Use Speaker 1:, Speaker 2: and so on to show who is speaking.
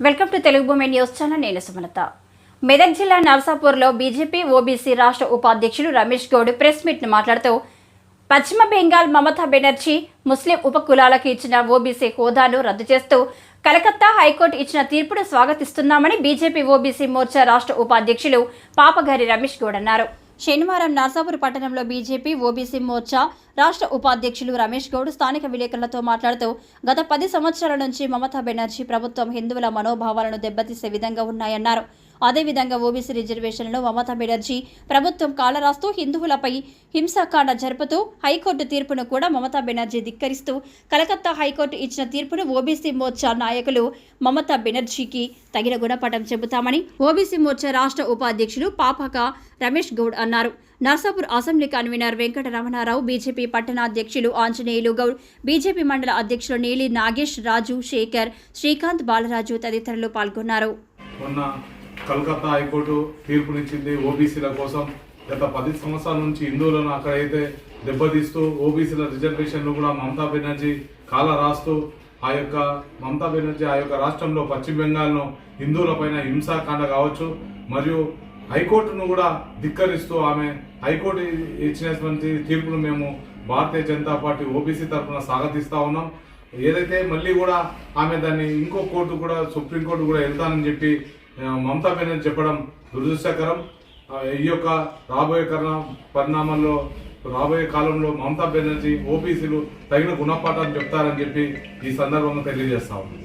Speaker 1: Welcome to Telugu భూమి news channel నేను సుమలత. మెదక్ జిల్లా నర్సాపూర్లో బీజేపీ ఓబీసీ రాష్ట్ర ఉపాధ్యక్షుడు రమేష్ గౌడ్ ప్రెస్ మీట్ను మాట్లాడుతూ పశ్చిమ బెంగాల్ మమతా బెనర్జీ ముస్లిం ఉపకులాలకు ఇచ్చిన ఓబీసీ హోదాను రద్దు చేస్తూ కలకత్తా హైకోర్టు ఇచ్చిన తీర్పును స్వాగతిస్తున్నామని బీజేపీ ఓబీసీ మోర్చా రాష్ట్ర ఉపాధ్యక్షులు పాపగారి రమేష్ గౌడ్ అన్నారు. శనివారం నర్సాపూర్ పట్టణంలో బీజేపీ ఓబీసీ మోర్చా రాష్ట్ర ఉపాధ్యక్షులు రమేష్ గౌడ్ స్థానిక విలేకరులతో మాట్లాడుతూ గత పది సంవత్సరాల నుంచి మమతా బెనర్జీ ప్రభుత్వం హిందువుల మనోభావాలను దెబ్బతీసే విధంగా ఉన్నాయన్నారు. అదేవిధంగా ఓబీసీ రిజర్వేషన్లో మమతా బెనర్జీ ప్రభుత్వం కాలరాస్తూ హిందువులపై హింసాకాండ జరుపుతూ హైకోర్టు తీర్పును కూడా మమతా బెనర్జీ ధిక్కరిస్తూ కలకత్తా హైకోర్టు ఇచ్చిన తీర్పును ఓబీసీ మోర్చా నాయకులు మమతా బెనర్జీకి తగిన గుణపటం చెబుతామని ఓబీసీ మోర్చా రాష్ట్ర ఉపాధ్యక్షులు పాపక రమేష్ గౌడ్ అన్నారు. Narsapur assembly convener Venkataramanarao BJP పట్టణాధ్యక్షులు Anjaneyulu Goud BJP మండల అధ్యక్షులు నీలి నాగేష్ రాజు శేఖర్ శ్రీకాంత్ బాలరాజు తదితరులు పాల్గొన్నారు.
Speaker 2: కలకత్తా హైకోర్టు తీర్పునిచ్చింది ఓబీసీల కోసం గత పది సంవత్సరాల నుంచి హిందువులను అక్కడైతే దెబ్బతీస్తూ ఓబీసీల రిజర్వేషన్లు కూడా మమతా బెనర్జీ కాల రాస్తూ ఆ యొక్క మమతా బెనర్జీ ఆ యొక్క రాష్ట్రంలో పశ్చిమ బెంగాల్ను హిందువులపైన హింసాకాండ కావచ్చు మరియు హైకోర్టును కూడా ధిక్కరిస్తూ ఆమె హైకోర్టు ఇచ్చినటువంటి తీర్పును మేము భారతీయ జనతా పార్టీ ఓబీసీ తరఫున స్వాగతిస్తూ ఉన్నాం. ఏదైతే మళ్ళీ కూడా ఆమె దాన్ని ఇంకో కోర్టు కూడా సుప్రీంకోర్టు కూడా వెళ్తానని చెప్పి మమతా బెనర్జీ చెప్పడం దురదృష్టకరం. ఈ యొక్క రాబోయే కరణ పరిణామంలో రాబోయే కాలంలో మమతా బెనర్జీ ఓబీసీలు తగిన గుణపాఠాలు చెప్తారని చెప్పి ఈ సందర్భంగా తెలియజేస్తా ఉంది